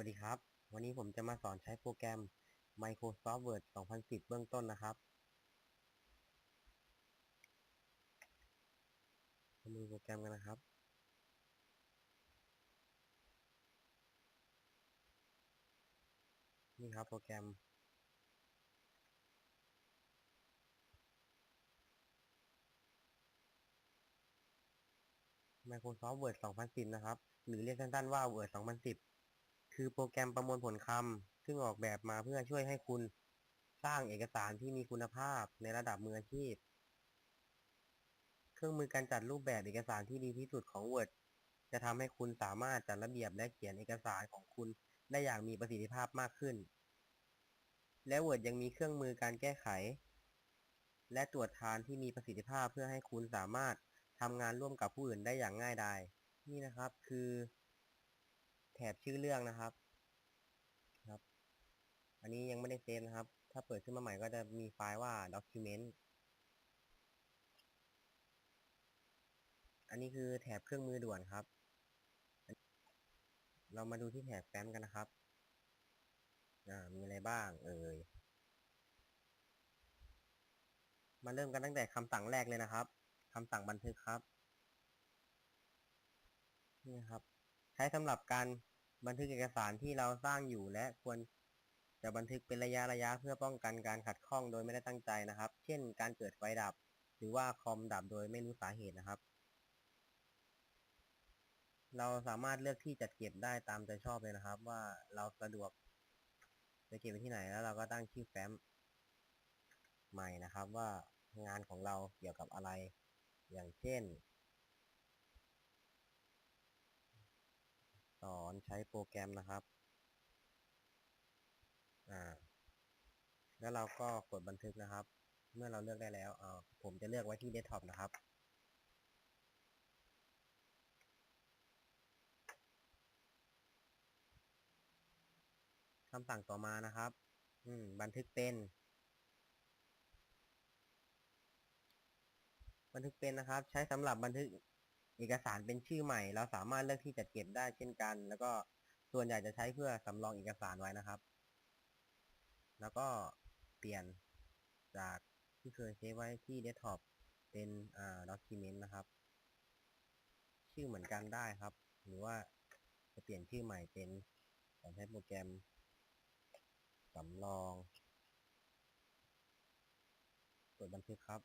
วัสดีครับ วันนี้ผมจะมาสอนใช้โปรแกรม Microsoft Word 2010 เบื้องต้นนะครับมาดูโปรแกรมกันนะครับ นี่ครับโปรแกรม Microsoft Word 2010 นะครับ หรือเรียกสั้นๆว่า Word 2010 คือโปรแกรมประมวลผลคำซึ่งออกแบบมาเพื่อช่วยให้คุณสร้างเอกสารที่มีคุณภาพในระดับมืออาชีพ เครื่องมือการจัดรูปแบบเอกสารที่ดีที่สุดของ Word จะทำให้คุณสามารถจัดระเบียบและเขียนเอกสารของคุณได้อย่างมีประสิทธิภาพมากขึ้น และ Word ยังมีเครื่องมือการแก้ไข และตรวจทานที่มีประสิทธิภาพเพื่อให้คุณสามารถทำงานร่วมกับผู้อื่นได้อย่างง่ายดายนี่นะครับคือ แถบชื่อเรื่องนะครับ ครับ อันนี้ยังไม่ได้เซฟนะครับ ถ้าเปิดขึ้นมาใหม่ก็จะมีไฟล์ว่า document อันนี้คือแถบเครื่องมือด่วนครับ เรามาดูที่แถบแฟ้มกันนะครับ อ่า มีอะไรบ้าง เอ่ย มาเริ่มกันตั้งแต่คำสั่งแรกเลยนะครับคำสั่งบันทึกครับ นี่ครับ ใช้สำหรับการ บันทึกเอกสารที่เราสร้างอยู่และควรจะบันทึกเป็นระยะระยะเพื่อป้องกันการขัดข้องโดยไม่ได้ตั้งใจนะครับ เช่น การเกิดไฟดับ หรือว่าคอมดับโดยไม่รู้สาเหตุนะครับ เราสามารถเลือกที่จัดเก็บได้ตามใจชอบเลยนะครับ ว่าเราสะดวกจะเก็บไว้ที่ไหนแล้วเราก็ตั้งชื่อแฟ้มใหม่นะครับว่างานของเราเกี่ยวกับอะไร อย่างเช่น สอนใช้โปรแกรมนะครับ อ่า แล้วเราก็กดบันทึกนะครับ เมื่อเราเลือกได้แล้วเออผมจะเลือกไว้ที่เดสก์ท็อปนะครับ คำสั่งต่อมานะครับ อืม บันทึกเป็น บันทึกเป็นนะครับ ใช้สำหรับบันทึก เอกสารเป็นชื่อใหม่ เราสามารถเลือกที่จะเก็บได้เช่นกัน แล้วก็ส่วนใหญ่จะใช้เพื่อสำรองเอกสารไว้นะครับ แล้วก็เปลี่ยนจากที่เคยเซฟไว้ที่เดสก์ท็อปเป็นอ่าด็อกิเมนต์นะครับ ชื่อเหมือนกันได้ครับ หรือว่าจะเปลี่ยนชื่อใหม่เป็นการใช้โปรแกรมสำรองกดบันทึกครับ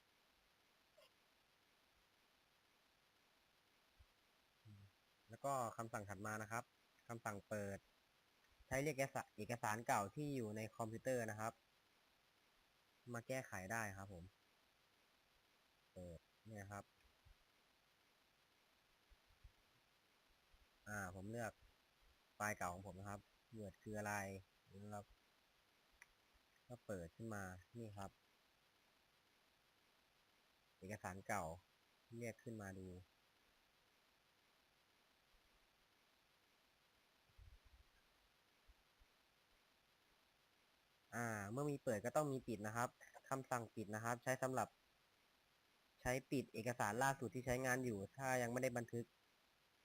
แล้ว ก็คำสั่งถัดมานะครับคำสั่งเปิด ใช้เรียกเอกสารเอกสารเก่าที่อยู่ในคอมพิวเตอร์นะครับ มาแก้ไขได้ครับผม เปิดเนี่ยครับ อ่า ผมเลือกไฟล์เก่าของผมนะครับเวิร์ดคืออะไรแล้วก็เปิดขึ้นมานี่ครับ เอกสารเก่าเรียกขึ้นมาดู อ่า เมื่อมีเปิดก็ต้องมีปิดนะครับคำสั่งปิดนะครับ ใช้สำหรับ ใช้ปิดเอกสารล่าสุดที่ใช้งานอยู่ ถ้ายังไม่ได้บันทึก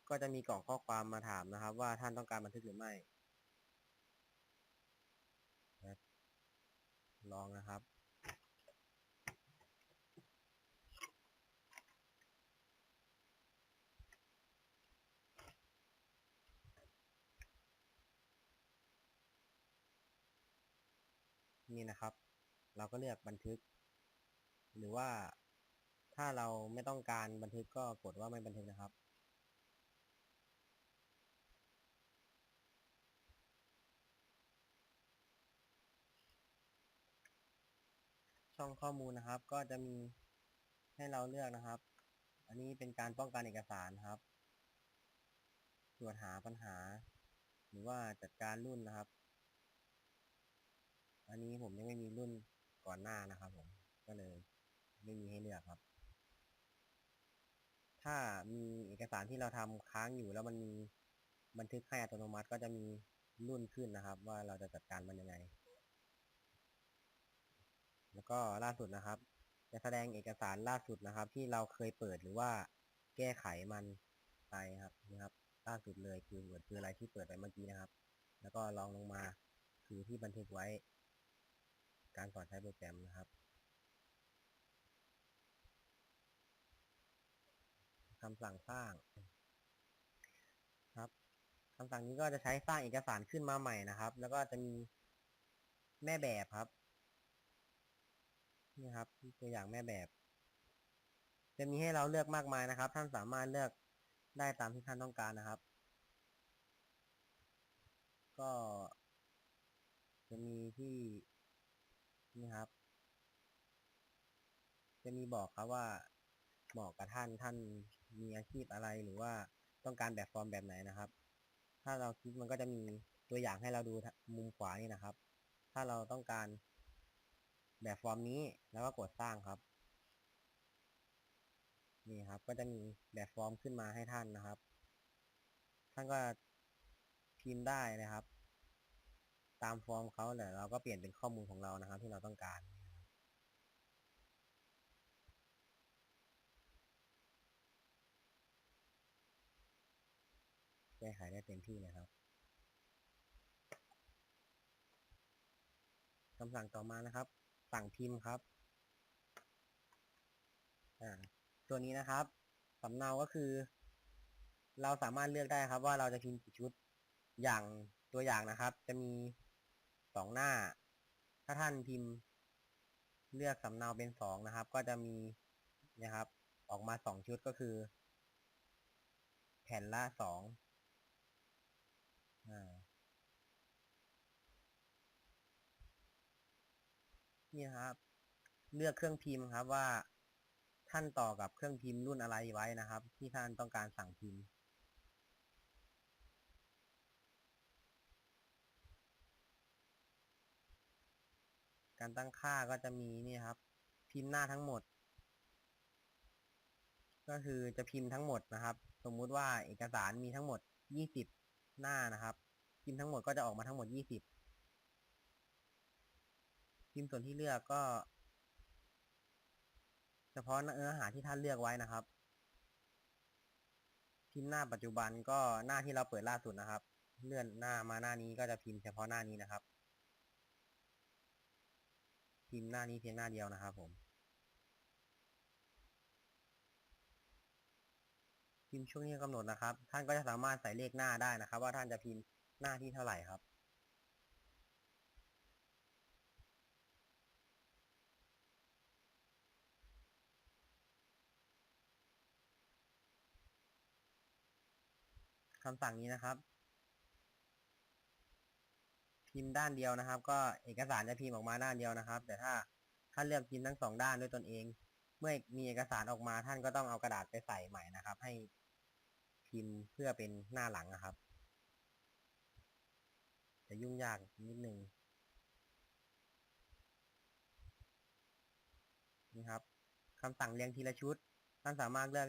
ก็จะมีกล่องข้อความมาถามนะครับ ว่าท่านต้องการบันทึกหรือไม่ลองนะครับ นี่นะครับ เราก็เลือกบันทึก หรือว่าถ้าเราไม่ต้องการบันทึกก็กดว่าไม่บันทึกนะครับ ช่องข้อมูลนะครับ ก็จะมีให้เราเลือกนะครับ อันนี้เป็นการป้องกันเอกสารครับ ตรวจหาปัญหา หรือว่าจัดการรุ่นนะครับ อันนี้ผมยังไม่มีรุ่นก่อนหน้านะครับ ผมก็เลยไม่มีให้เลือกครับ ถ้ามีเอกสารที่เราทำค้างอยู่แล้วมันมีบันทึกให้อัตโนมัติก็จะมีรุ่นขึ้นนะครับ ว่าเราจะจัดการมันยังไง แล้วก็ล่าสุดนะครับ จะแสดงเอกสารล่าสุดนะครับ ที่เราเคยเปิดหรือว่าแก้ไขมันไปครับนะครับ ล่าสุดเลยคือเวิร์ดคืออะไรที่เปิดไปเมื่อกี้นะครับ แล้วก็ลองลงมาคือที่บันทึกไว้ การก่อนใช้โปรแกรมนะครับคำสั่งสร้างครับคำสั่งนี้ก็จะใช้สร้างเอกสารขึ้นมาใหม่นะครับ แล้วก็จะมีแม่แบบครับนี่ครับตัวอย่างแม่แบบ จะมีให้เราเลือกมากมายนะครับ ท่านสามารถเลือกได้ตามที่ท่านต้องการนะครับ ก็จะมีที่ นี่ครับ จะมีบอกครับว่าเหมาะกับท่านท่านมีอาชีพอะไรหรือว่าต้องการแบบฟอร์มแบบไหนนะครับ ถ้าเราคลิกมันก็จะมีตัวอย่างให้เราดูมุมขวานี่นะครับ ถ้าเราต้องการแบบฟอร์มนี้แล้วก็กดสร้างครับ นี่ครับ ก็จะมีแบบฟอร์มขึ้นมาให้ท่านนะครับ ท่านก็พิมพ์ได้นะครับ ตามฟอร์มเขาเดี๋ยเราก็เปลี่ยนเป็นข้อมูลของเรานะครับ ที่เราต้องการ แก้ไขได้เต็มที่เลยครับคำสั่งต่อมานะครับ สั่งพิมพ์ครับอ่าตัวนี้นะครับสำเนาก็คือ เราสามารถเลือกได้ครับ ว่าเราจะพิมพ์กี่ชุดอย่างตัวอย่างนะครับ จะมี องหน้า ถ้าท่านพิมพ์ เลือกสำเนาเป็นสองนะครับ ก็จะมีนะครับ ออกมาสองชุดก็คือ แผ่นละสองอ่านี่ครับ เลือกเครื่องพิมพ์ครับว่าท่านต่อกับเครื่องพิมพ์รุ่นอะไรไว้นะครับ ที่ท่านต้องการสั่งพิมพ์ การตั้งค่าก็จะมีนี่ครับ พิมพ์หน้าทั้งหมด ก็คือจะพิมพ์ทั้งหมดนะครับ สมมุติว่าเอกสารมีทั้งหมด 20 หน้านะครับ พิมพ์ทั้งหมดก็จะออกมาทั้งหมด 20 พิมพ์ส่วนที่เลือกก็ เฉพาะเนื้อหาที่ท่านเลือกไว้นะครับ พิมพ์หน้าปัจจุบันก็หน้าที่เราเปิดล่าสุดนะครับ เลื่อนหน้ามาหน้านี้ก็จะพิมพ์เฉพาะหน้านี้นะครับ พิมพ์หน้านี้เพียงหน้าเดียวนะครับผม พิมพ์ช่วงที่กำหนดนะครับ ท่านก็จะสามารถใส่เลขหน้าได้นะครับ ว่าท่านจะพิมพ์หน้าที่เท่าไหร่ครับคำสั่งนี้นะครับ พิมพ์ด้านเดียวนะครับ ก็เอกสารจะพิมพ์ออกมาด้านเดียวนะครับ แต่ถ้าท่านเลือกพิมพ์ทั้งสองด้านด้วยตนเอง เมื่อมีเอกสารออกมาท่านก็ต้องเอากระดาษไปใส่ใหม่นะครับ ให้พิมพ์เพื่อเป็นหน้าหลังนะครับ จะยุ่งยากนิดนึงนี่ครับคำสั่งเรียงทีละชุด ท่านสามารถเลือก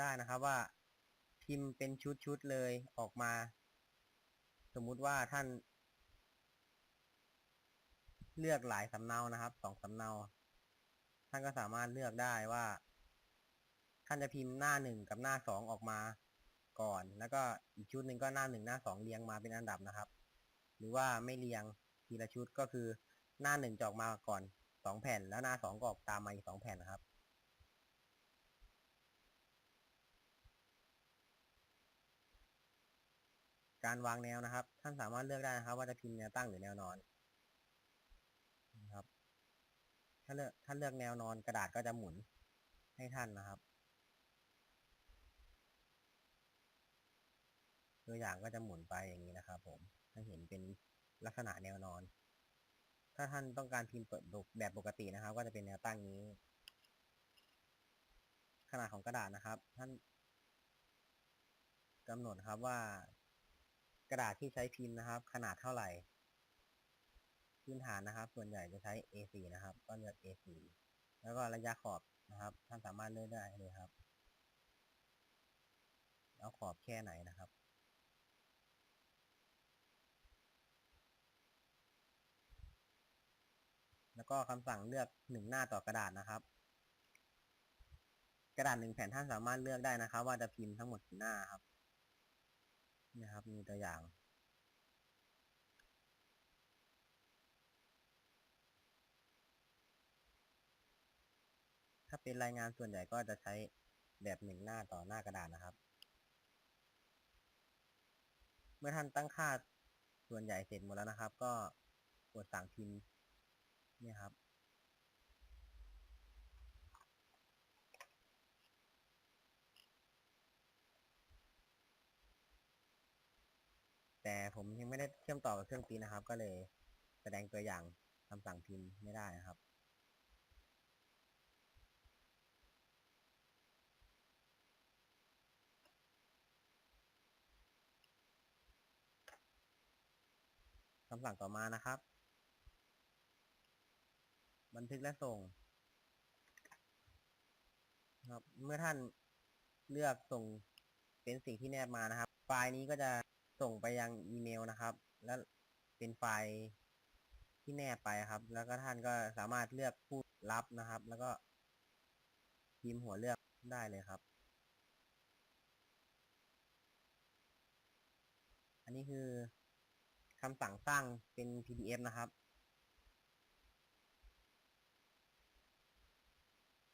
ได้นะครับว่าพิมพ์เป็นชุดๆเลยออกมา สมมุติว่าท่าน เลือกหลายสำเนานะครับสองสำเนา ท่านก็สามารถเลือกได้ว่า ท่านจะพิมพ์หน้าหนึ่งกับหน้าสองออกมาก่อน แล้วก็อีกชุดหนึ่งก็หน้าหนึ่งหน้าสองเรียงมาเป็นอันดับนะครับ หรือว่าไม่เรียงทีละชุดก็คือหน้าหนึ่งจอกมาก่อนสองแผ่น แล้วหน้าสองก็ออกตามมาอีกสองแผ่นนะครับการวางแนวนะครับ ท่านสามารถเลือกได้นะครับ ว่าจะพิมพ์แนวตั้งหรือแนวนอนนะครับ ถ้าเลือกถ้าเลือกแนวนอนกระดาษก็จะหมุนให้ท่านนะครับ ตัวอย่างก็จะหมุนไปอย่างนี้นะครับ ผมให้เห็นเป็นลักษณะแนวนอน ถ้าท่านต้องการพิมพ์เปิดแบบปกตินะครับ ก็จะเป็นแนวตั้งนี้ ขนาดของกระดาษนะครับ ท่านกำหนดครับว่ากระดาษที่ใช้พิมพ์นะครับ ขนาดเท่าไหร่ พื้นฐานนะครับ ส่วนใหญ่จะใช้ A4 นะครับ ก็เลือก A4 แล้วก็ระยะขอบนะครับ ท่านสามารถเลือกได้เลยครับ แล้วขอบแค่ไหนนะครับ แล้วก็คำสั่งเลือกหนึ่งหน้าต่อกระดาษนะครับ กระดาษหนึ่งแผ่นท่านสามารถเลือกได้นะครับ ว่าจะพิมพ์ทั้งหมดกี่หน้าครับนะครับ มีตัวอย่าง เป็นรายงานส่วนใหญ่ก็จะใช้แบบหนึ่งหน้าต่อหน้ากระดาษนะครับ เมื่อท่านตั้งค่าส่วนใหญ่เสร็จหมดแล้วนะครับ ก็กดสั่งพิมพ์นี่ครับ แต่ผมยังไม่ได้เชื่อมต่อกับเครื่องปริ้นท์นะครับ ก็เลยแสดงตัวอย่างคำสั่งพิมพ์ไม่ได้นะครับำสั่งต่อมานะครับ บันทึกและส่ง ครับ เมื่อท่านเลือกส่งเป็นสิ่งที่แนบมานะครับ ไฟล์นี้ก็จะส่งไปยังอีเมลนะครับ และเป็นไฟล์ที่แนบไปครับ แล้วก็ท่านก็สามารถเลือกผู้รับนะครับ แล้วก็พิมพ์หัวเลือกได้เลยครับ อันนี้คือำสั่งสร้างเป็น PDF นะครับ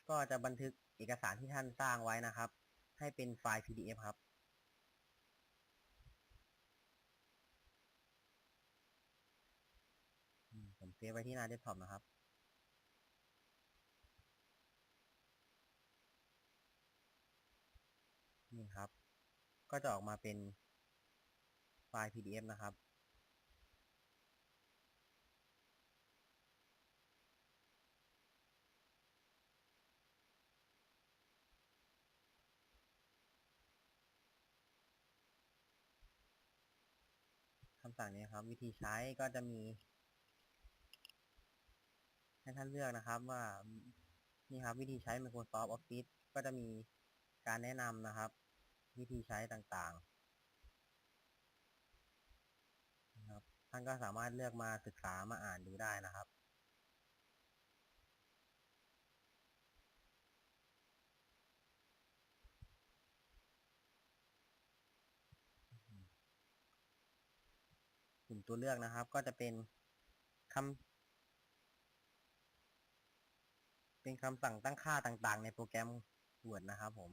ก็จะบันทึกเอกสารที่ท่านสร้างไว้นะครับ ให้เป็นไฟล์ PDF ครับผมเซฟไว้ที่หน้าเดสก์ท็อปนะครับนี่ครับ ก็จะออกมาเป็นไฟล์ PDF นะครับำสั่งนี้ครับ วิธีใช้ก็จะมี ให้ท่านเลือกนะครับว่านี่ครับ วิธีใช้ Microsoft Office ก็จะมีการแนะนำนะครับ วิธีใช้ต่างๆนะครับท่านก็สามารถเลือกมาศึกษามาอ่านดูได้นะครับ ตัวเลือกนะครับ ก็จะเป็นคำเป็นคำสั่งตั้งค่าต่างๆ ในโปรแกรม Word นะครับผม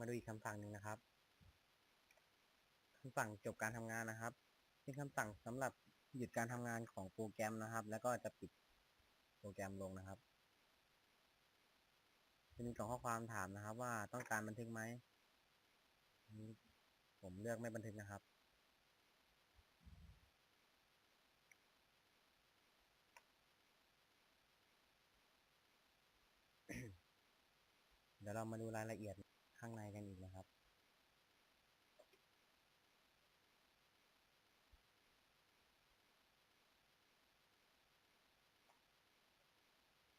มาดูอีกคำสั่งหนึ่งนะครับคำสั่งจบการทำงานนะครับ เป็นคำสั่งสำหรับหยุดการทำงานของโปรแกรมนะครับ แล้วก็จะปิดโปรแกรมลงนะครับ จะมีกล่องข้อความถามนะครับ ว่าต้องการบันทึกไหมผมเลือกไม่บันทึกนะครับเดี๋ยวเรามาดูรายละเอียด ข้างในกันอีกนะครับ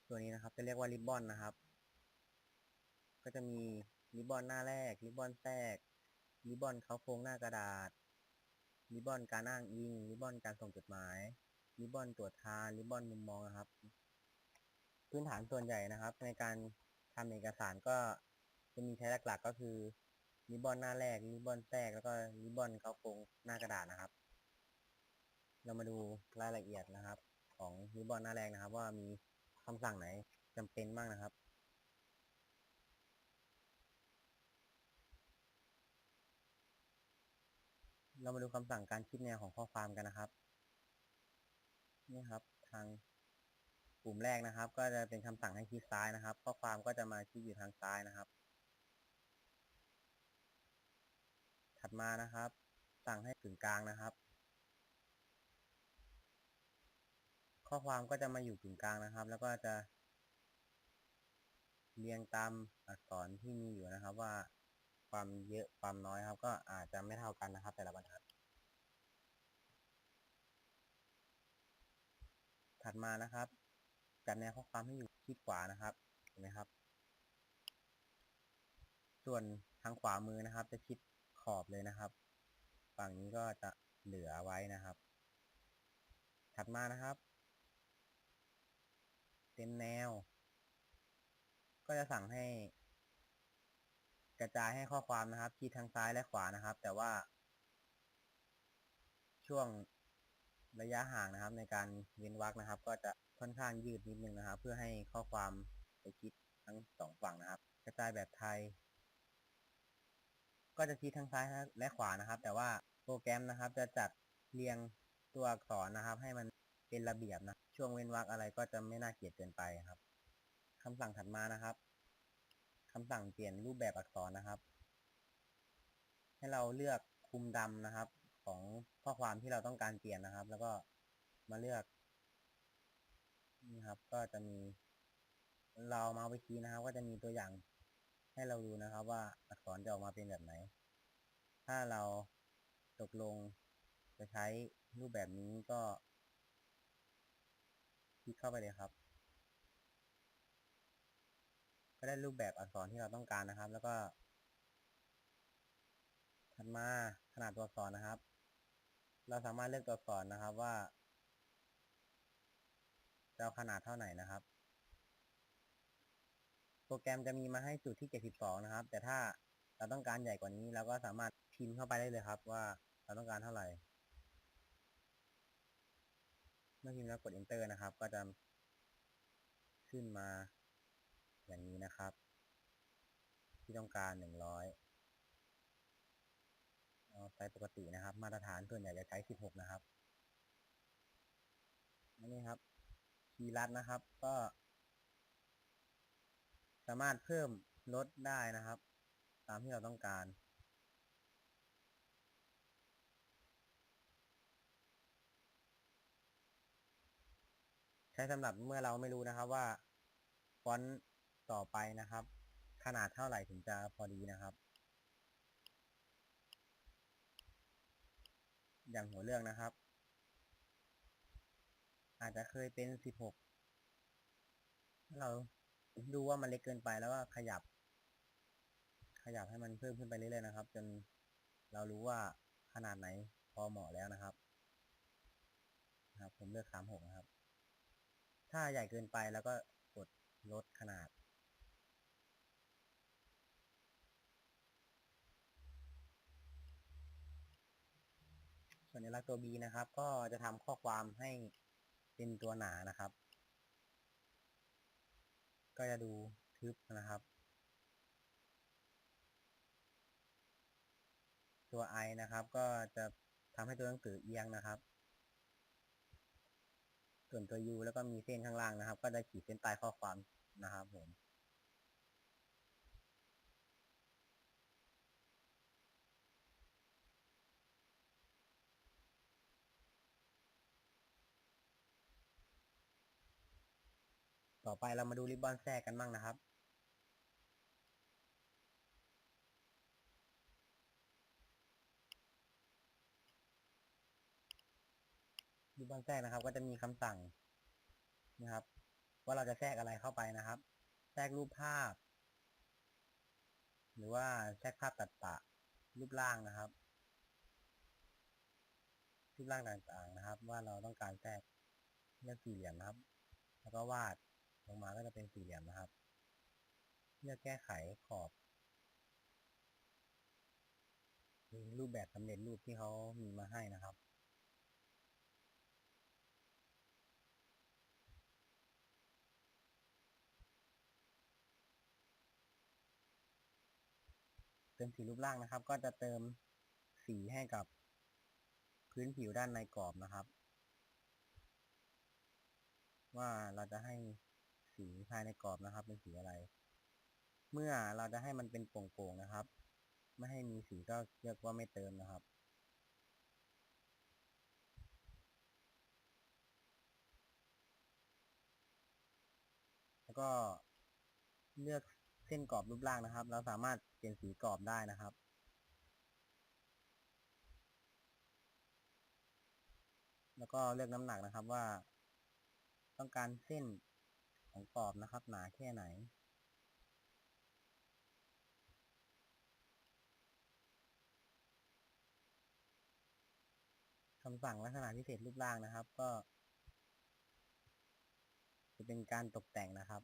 ตัวนี้นะครับจะเรียกว่าริบบอนนะครับ ก็จะมีริบบอนหน้าแรกริบบอนแทรกริบบอนเขาโครงหน้ากระดาษริบบอนการอ้างอิงริบบอนการส่งจดหมายริบบอนตรวจทานริบบอนมุมมองนะครับ พื้นฐานส่วนใหญ่นะครับ ในการทำเอกสารก็ จะมีใช้หลักๆก็คือริบบอนหน้าแรกริบบอนแทรกแล้วก็ริบบอนเข้าโครงหน้ากระดาษนะครับ เรามาดูรายละเอียดนะครับ ของริบบอนหน้าแรกนะครับ ว่ามีคำสั่งไหนจำเป็นบ้างนะครับเรามาดูคำสั่งการคิดแนวของข้อความกันนะครับ นี่ครับ ทางกลุ่มแรกนะครับ ก็จะเป็นคำสั่งให้คลิกซ้ายนะครับ ข้อความก็จะมาคลิกอยู่ทางซ้ายนะครับ ดมานะครับ สั่งให้กึ่งกลางนะครับ ข้อความก็จะมาอยู่กึ่งกลางนะครับ แล้วก็จะเรียงตามอักษรที่มีอยู่นะครับ ว่าความเยอะความน้อยครับ ก็อาจจะไม่เท่ากันนะครับ แต่ละบรรทัดถัดมานะครับ จัดแนวข้อความให้อยู่ที่ขวานะครับเห็นไหมครับ ส่วนทางขวามือนะครับ จะชิด ขอบเลยนะครับ ฝั่งนี้ก็จะเหลือไว้นะครับ ถัดมานะครับ เต็มแนว ก็จะสั่งให้ กระจายให้ข้อความนะครับที่ทางซ้ายและขวานะครับ แต่ว่า ช่วงระยะห่างนะครับ ในการเว้นวรรคนะครับ ก็จะค่อนข้างยืดนิดนึงนะครับ เพื่อให้ข้อความไปชิดทั้งสองฝั่งนะครับ กระจายแบบไทย ก็จะชิดทั้งซ้ายและขวานะครับ แต่ว่าโปรแกรมนะครับ จะจัดเรียงตัวอักษรนะครับ ให้มันเป็นระเบียบนะ ช่วงเว้นวรรคอะไรก็จะไม่น่าเกลียดเกินไปครับคำสั่งถัดมานะครับคำสั่งเปลี่ยนรูปแบบอักษรนะครับ ให้เราเลือกคุมดำนะครับ ของข้อความที่เราต้องการเปลี่ยนนะครับ แล้วก็มาเลือกนี่ครับ ก็จะมีเรามาไปคีนะครับ ก็จะมีตัวอย่าง ให้เราดูนะครับว่าอักษรจะออกมาเป็นแบบไหน ถ้าเราตกลงจะใช้รูปแบบนี้ก็ คลิกเข้าไปเลยครับ ก็ได้รูปแบบอักษรที่เราต้องการนะครับ แล้วก็ถัดมาขนาดตัวอักษรนะครับ เราสามารถเลือกตัวอักษรนะครับว่าจะเอาขนาดเท่าไหร่นะครับ โปรแกรมจะมีมาให้จุดที่ 72 นะครับ แต่ถ้าเราต้องการใหญ่กว่านี้เราก็สามารถพิมพ์เข้าไปได้เลยครับ ว่าเราต้องการเท่าไหร่ เมื่อพิมพ์แล้วกด enter นะครับ ก็จะขึ้นมาอย่างนี้นะครับ ที่ต้องการ 100เอาไซส์ปกตินะครับ มาตรฐานส่วนใหญ่จะใช้ 16 นะครับนี่ครับคีย์ลัดนะครับ ก็ามารถเพิ่มลดได้นะครับ ตามที่เราต้องการ ใช้สำหรับเมื่อเราไม่รู้นะครับว่าฟอนต์ต่อไปนะครับ ขนาดเท่าไหร่ถึงจะพอดีนะครับ อย่างหัวเรื่องนะครับ อาจจะเคยเป็น 16 เรา ดูว่ามันเล็กเกินไปแล้วก็ขยับ ขยับให้มันเพิ่มขึ้นไปเรื่อยๆนะครับ จนเรารู้ว่าขนาดไหนพอเหมาะแล้วนะครับนะครับ ผมเลือก36นะครับ ถ้าใหญ่เกินไปแล้วก็กดลดขนาดส่วนในลักษณ์ตัว B นะครับ ก็จะทำข้อความให้เป็นตัวหนานะครับ ก็จะดูทึบนะครับ ตัว I นะครับ ก็จะทำให้ตัวหนังสือเอียงนะครับ ส่วนตัว U แล้วก็มีเส้นข้างล่างนะครับ ก็จะขีดเส้นใต้ข้อความนะครับผม ไปเรามาดูริบบอนแทรกกันบ้างนะครับ ริบบอนแทรกนะครับ ก็จะมีคำสั่งนะครับ ว่าเราจะแทรกอะไรเข้าไปนะครับ แทรกรูปภาพ หรือว่าแทรกภาพตัดปะรูปร่างนะครับ รูปร่างต่างๆนะครับ ว่าเราต้องการแทรกเลือกสี่เหลี่ยมนะครับ แล้วก็วาด งมาก็จะเป็นสี่เหลี่ยมนะครับ เลือกแก้ไขขอบมีรูปแบบสำเร็จรูปที่เขามีมาให้นะครับ เติมสีรูปร่างนะครับ ก็จะเติมสีให้กับพื้นผิวด้านในกรอบนะครับ ว่าเราจะให้ สีภายในกรอบนะครับ เป็นสีอะไร เมื่อเราจะให้มันเป็นโป่งๆนะครับ ไม่ให้มีสีก็เรียกว่าไม่เติมนะครับ แล้วก็เลือกเส้นกรอบรูปร่างนะครับ เราสามารถเปลี่ยนสีกรอบได้นะครับแล้วก็เลือกน้ำหนักนะครับว่า ต้องการเส้น ของกรอบนะครับ หนาแค่ไหน คำสั่งลักษณะพิเศษรูปร่างนะครับ ก็ จะเป็นการตกแต่งนะครับ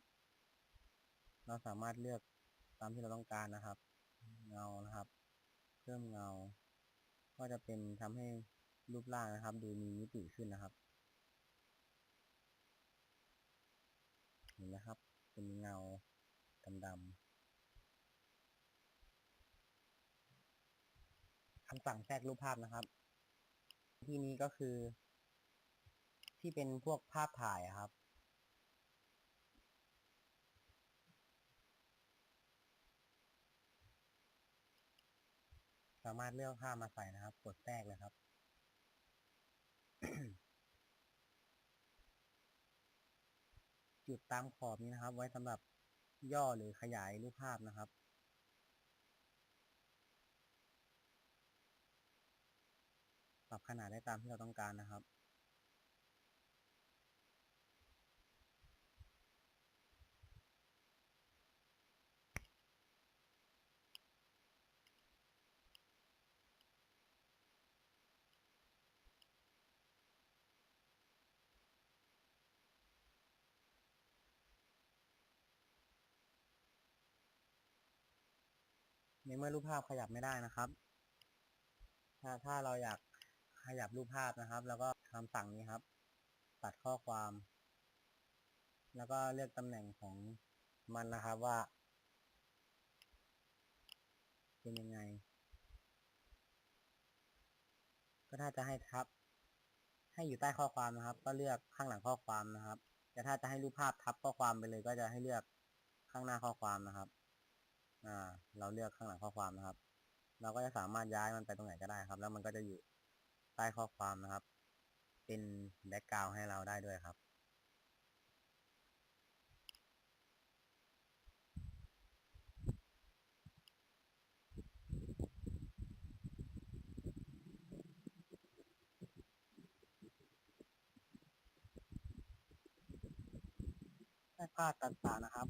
เราสามารถเลือกตามที่เราต้องการนะครับ เงานะครับ เพิ่มเงา ก็จะเป็นทำให้รูปร่างนะครับ ดูมีมิติขึ้นนะครับ เห็นไหมครับ เป็นเงาดำๆคำสั่งแทรกรูปภาพนะครับ ที่นี้ก็คือ ที่เป็นพวกภาพถ่ายครับ สามารถเลือกภาพมาใส่นะครับ กดแทรกเลยครับ จุดตามขอบนี้นะครับ ไว้สำหรับย่อหรือขยายรูปภาพนะครับปรับขนาดได้ตามที่เราต้องการนะครับ เมื่อรูปภาพขยับไม่ได้นะครับ ถ้าถ้าเราอยากขยับรูปภาพนะครับ แล้วก็คำสั่งนี้ครับ ตัดข้อความ แล้วก็เลือกตำแหน่งของมันนะครับว่า เป็นยังไง ก็ถ้าจะให้ทับ ให้อยู่ใต้ข้อความนะครับ ก็เลือกข้างหลังข้อความนะครับ แต่ถ้าจะให้รูปภาพทับข้อความไปเลย ก็จะให้เลือกข้างหน้าข้อความนะครับ อ่า เราเลือกข้างหลังข้อความนะครับ เราก็จะสามารถย้ายมันไปตรงไหนก็ได้ครับ แล้วมันก็จะอยู่ใต้ข้อความนะครับ เป็นแบ็กกราวให้เราได้ด้วยครับให้ภาพตัดต่างนะครับ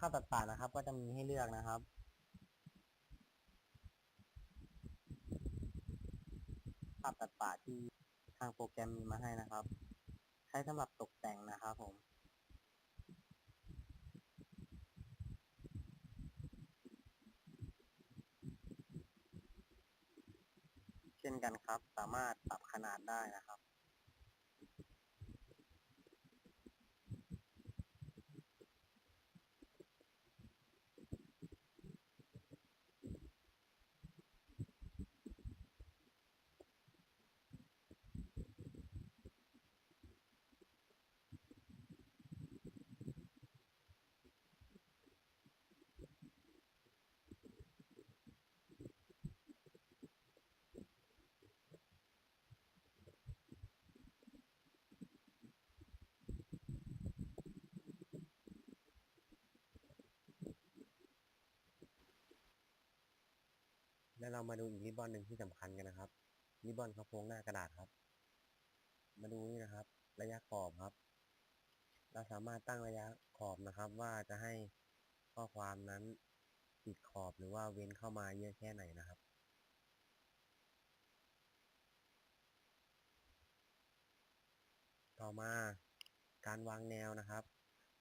ภาพตัดต่างนะครับ ก็จะมีให้เลือกนะครับ ภาพตัดต่างที่ทางโปรแกรมมีมาให้นะครับ ใช้สำหรับตกแต่งนะครับผมเช่นกันครับ สามารถปรับขนาดได้นะครับ แล้วเรามาดูอีกริบบอนหนึ่งที่สำคัญกันนะครับริบบอนเขาโค้งหน้ากระดาษครับ มาดูนี่นะครับ ระยะขอบครับ เราสามารถตั้งระยะขอบนะครับ ว่าจะให้ข้อความนั้นติดขอบหรือว่าเว้นเข้ามาเยอะแค่ไหนนะครับต่อมาการวางแนวนะครับ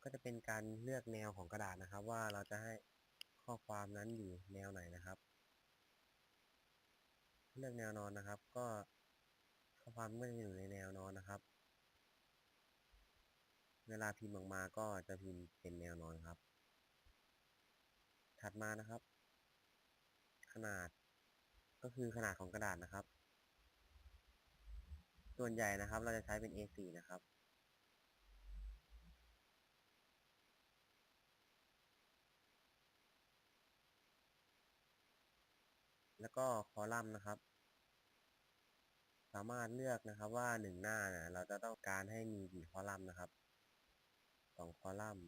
ก็จะเป็นการเลือกแนวของกระดาษนะครับ ว่าเราจะให้ข้อความนั้นอยู่แนวไหนนะครับ เลือกแนวนอนนะครับ ก็ข้อความก็จะอยู่ในแนวนอนนะครับ เวลาพิมพ์ออกมาก็จะพิมพ์เป็นแนวนอนครับ ถัดมานะครับ ขนาดก็คือขนาดของกระดาษนะครับ ส่วนใหญ่นะครับ เราจะใช้เป็น A4 นะครับ แล้วก็คอลัมน์นะครับ สามารถเลือกนะครับว่าหนึ่งหน้านะเราจะต้องการให้มีกี่คอลัมน์นะครับสองคอลัมน์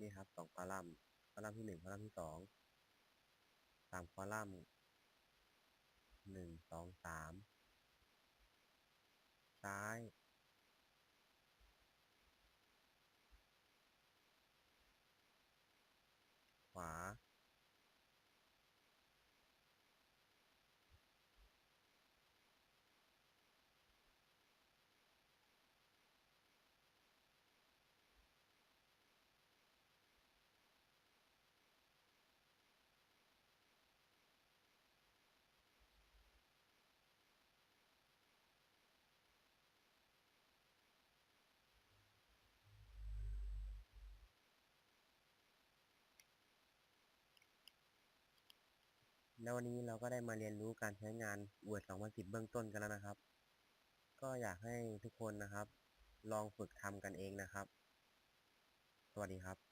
นี่ครับสองคอลัมน์คอลัมน์ที่หนึ่งคอลัมน์ที่สองตามคอลัมน์หนึ่งสองสามซ้าย ขวา แล้ววันนี้เราก็ได้มาเรียนรู้การใช้งาน Word 2010 เบื้องต้นกันแล้วนะครับ ก็อยากให้ทุกคนนะครับ ลองฝึกทำกันเองนะครับ สวัสดีครับ